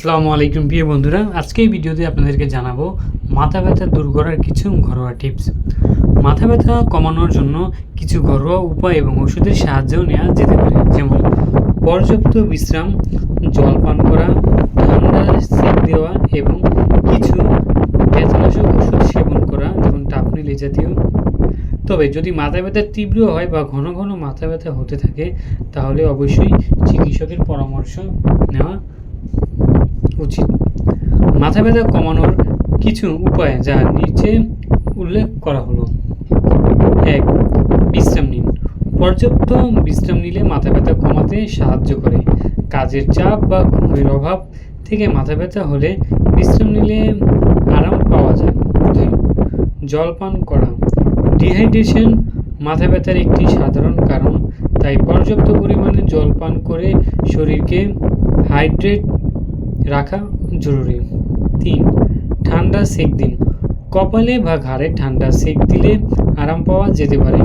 আসসালামু আলাইকুম প্রিয় বন্ধুরা। আজকে এই ভিডিওতে আপনাদেরকে জানাব, মাথা ব্যথা দূর করার কিছু ঘরোয়া টিপস। মাথা ব্যথা কমানোর জন্য কিছু ঘরোয়া উপায় এবং ওষুধের সাহায্যও নেওয়া যেতে পারে। যেমন, পর্যাপ্ত বিশ্রাম, জল পান করা, ঠান্ডা সেক দেওয়া এবং কিছু ব্যথানাশক ওষুধ সেবন করা, যেমন টাপনিল জাতীয়। তবে যদি মাথা ব্যথা তীব্র হয় বা ঘন ঘন মাথা ব্যথা হতে থাকে, তাহলে অবশ্যই চিকিৎসকের পরামর্শ নেওয়া উচিত। মাথা ব্যথা কমানোর কিছু উপায় যা নিচে উল্লেখ করা হলো। এক, বিশ্রাম নিন। পর্যাপ্ত বিশ্রাম নিলে মাথা ব্যথা কমাতে সাহায্য করে। কাজের চাপ বা ঘুমের অভাব থেকে মাথা ব্যথা হলে বিশ্রাম নিলে আরাম পাওয়া যায়। জল পান করা। ডিহাইড্রেশন মাথা ব্যথার একটি সাধারণ কারণ, তাই পর্যাপ্ত পরিমাণে জল পান করে শরীরকে হাইড্রেট রাখা জরুরি। তিন, ঠান্ডা সেক দিন। কপালে বা ঘাড়ে ঠান্ডা সেক দিলে আরাম পাওয়া যেতে পারে।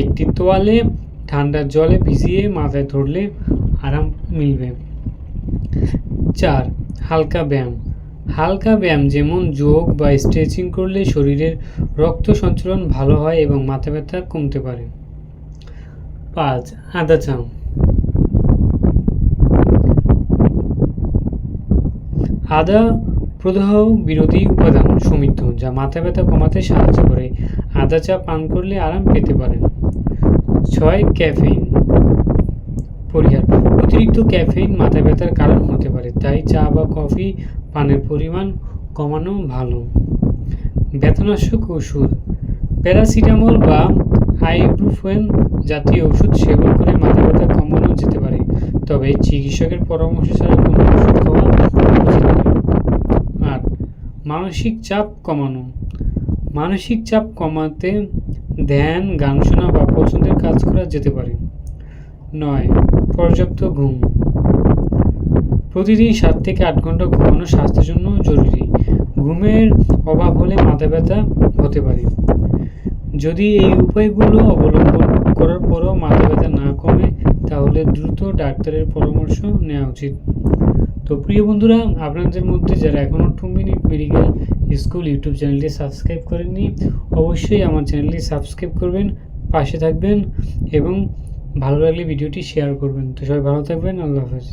একটি তোয়ালে ঠান্ডা জলে ভিজিয়ে মাথায় ধরলে আরাম মিলবে। চার, হালকা ব্যায়াম। হালকা ব্যায়াম যেমন যোগ বা স্ট্রেচিং করলে শরীরের রক্ত সঞ্চালন ভালো হয় এবং মাথা ব্যথা কমতে পারে। পাঁচ, আদা চা আদা প্রদাহ বিরোধী উপাদান সমৃদ্ধ যা মাথা ব্যথা কমাতে সাহায্য করে। আদা চা পান করলে আরাম পেতে পারেন। ছয়, ক্যাফেইন। পরিহার। অতিরিক্ত ক্যাফেইন মাথা ব্যথার কারণ হতে পারে, তাই চা বা কফি পানের পরিমাণ কমানো ভালো। ব্যথানাশক ওষুধ। প্যারাসিটামল বা আইবুপ্রোফেন জাতীয় ওষুধ সেবন করে মাথা ব্যথা কমানো যেতে পারে, তবে চিকিৎসকের পরামর্শ ছাড়া কোনো ওষুধ খাওয়া উচিত নয় আট মানসিক চাপ কমানো। মানসিক চাপ কমাতে ধ্যান, গান শোনা বা পছন্দের কাজ করা যেতে পারে। নয়, পর্যাপ্ত ঘুম। প্রতিদিন সাত থেকে আট ঘণ্টা ঘুমানো স্বাস্থ্যের জন্য জরুরি। ঘুমের অভাব হলে মাথা ব্যথা হতে পারে। যদি এই উপায়গুলো অবলম্বন করার পরও মাথা ব্যথা না কমে, তাহলে দ্রুত ডাক্তারের পরামর্শ নেওয়া উচিত। তো প্রিয় বন্ধুরা, আপনাদের মধ্যে যারা এখনও two minute medical school YouTube চ্যানেলটি সাবস্ক্রাইব করেননি, অবশ্যই আমার চ্যানেলটি সাবস্ক্রাইব করবেন, পাশে থাকবেন এবং ভালো লাগলে ভিডিওটি শেয়ার করবেন। তো সবাই ভালো থাকবেন, আল্লাহ হাফেজ।